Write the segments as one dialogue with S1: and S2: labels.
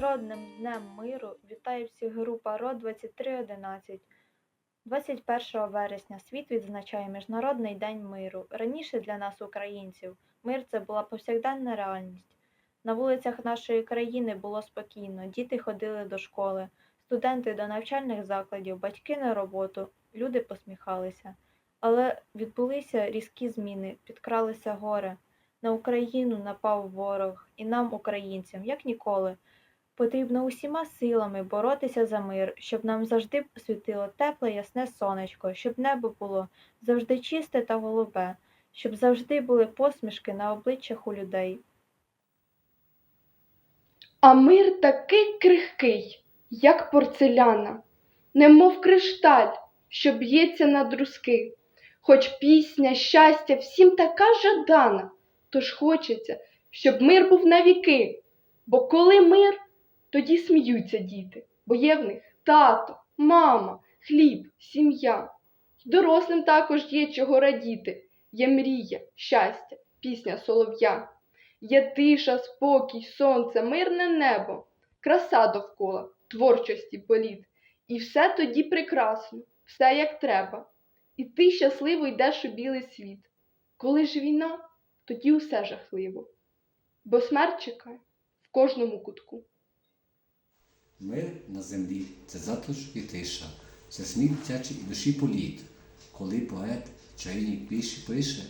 S1: Міжнародним днем миру вітає всіх група РО 2311. 21 вересня світ відзначає Міжнародний день миру. Раніше для нас, українців, мир це була повсякденна реальність. На вулицях нашої країни було спокійно, діти ходили до школи, студенти до навчальних закладів, батьки на роботу, люди посміхалися. Але відбулися різкі зміни, підкралися горе. На Україну напав ворог, і нам, українцям, як ніколи, потрібно усіма силами боротися за мир, щоб нам завжди світило тепле ясне сонечко, щоб небо було завжди чисте та голубе, щоб завжди були посмішки на обличчях у людей.
S2: А мир такий крихкий, як порцеляна, немов кришталь, що б'ється на друзки. Хоч пісня, щастя всім така жадана, тож хочеться, щоб мир був навіки. Бо коли мир, тоді сміються діти, бо є в них тато, мама, хліб, сім'я. Дорослим також є чого радіти, є мрія, щастя, пісня солов'я. Є тиша, спокій, сонце, мирне небо, краса довкола, творчості політ. І все тоді прекрасно, все як треба. І ти щасливо йдеш у білий світ. Коли ж війна, тоді усе жахливо. Бо смерть чекає в кожному кутку.
S3: Мир на землі це затишок і тиша, це сміх дитячий і душі політ, коли поет чайник пише, пише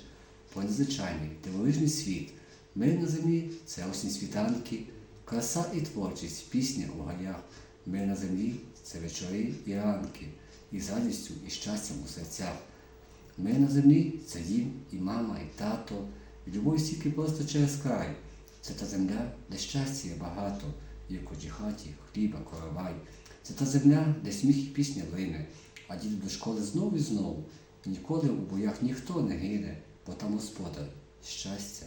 S3: про незвичайний дивовижний світ. Мир на землі це осінь світанки, краса і творчість, пісня у гаях. Мир на землі це вечори і ранки, і з радістю і щастям у серцях. Мир на землі це дім, і мама, і тато, і любов стільки просто через край. Це та земля, де щастя є багато, кожній хаті хліба, коровай. Це та земля, де сміх і пісня лине, а діти до школи знову і знову. Ніколи у боях ніхто не гине, бо там господар, щастя.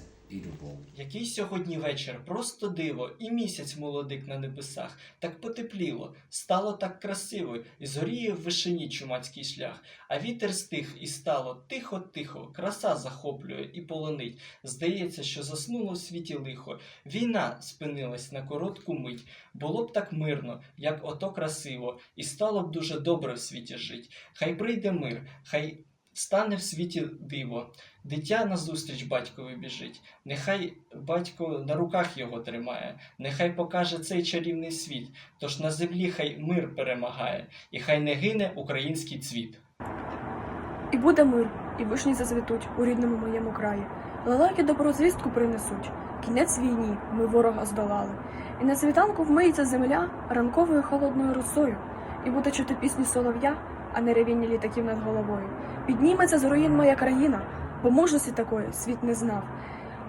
S4: Який сьогодні вечір, просто диво, і місяць молодик на небесах, так потепліло, стало так красиво, і зоріє в вишині чумацький шлях, а вітер стих, і стало. Тихо-тихо, краса захоплює і полонить. Здається, що заснуло в світі лихо. Війна спинилась на коротку мить. Було б так мирно, як ото красиво, і стало б дуже добре в світі жить. Хай прийде мир, хай стане в світі диво. Дитя назустріч батькові біжить. Нехай батько на руках його тримає, нехай покаже цей чарівний світ. Тож на землі хай мир перемагає, і хай не гине український цвіт.
S5: І буде мир, і вишні зацвітуть у рідному моєму краї. Лелеки добру звістку принесуть. Кінець війні, ми ворога здолали. І на світанку вмиється земля ранковою холодною росою. І буде чути пісні солов'я, а не ревіння літаків над головою. Підніметься з руїн моя країна, бо мужності такої світ не знав.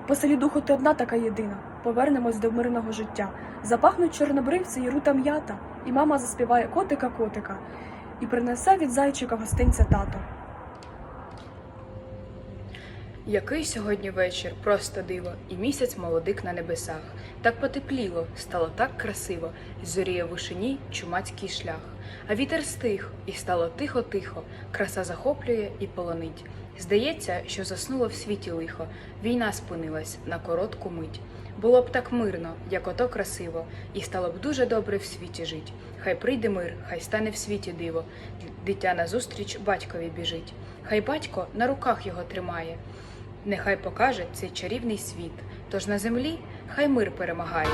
S5: По селі духу ти одна така єдина. Повернемось до мирного життя. Запахнуть чорнобривці і рута м'ята, і мама заспіває котика котика, і принесе від зайчика гостинця тато.
S6: Який сьогодні вечір, просто диво, і місяць молодик на небесах. Так потепліло, стало так красиво, зоріє в вишині чумацький шлях. А вітер стих, і стало тихо-тихо, краса захоплює і полонить. Здається, що заснуло в світі лихо, війна спинилась на коротку мить. Було б так мирно, як ото красиво, і стало б дуже добре в світі жить. Хай прийде мир, хай стане в світі диво. Дитя назустріч батькові біжить. Хай батько на руках його тримає. Нехай покаже цей чарівний світ, тож на землі хай мир перемагає.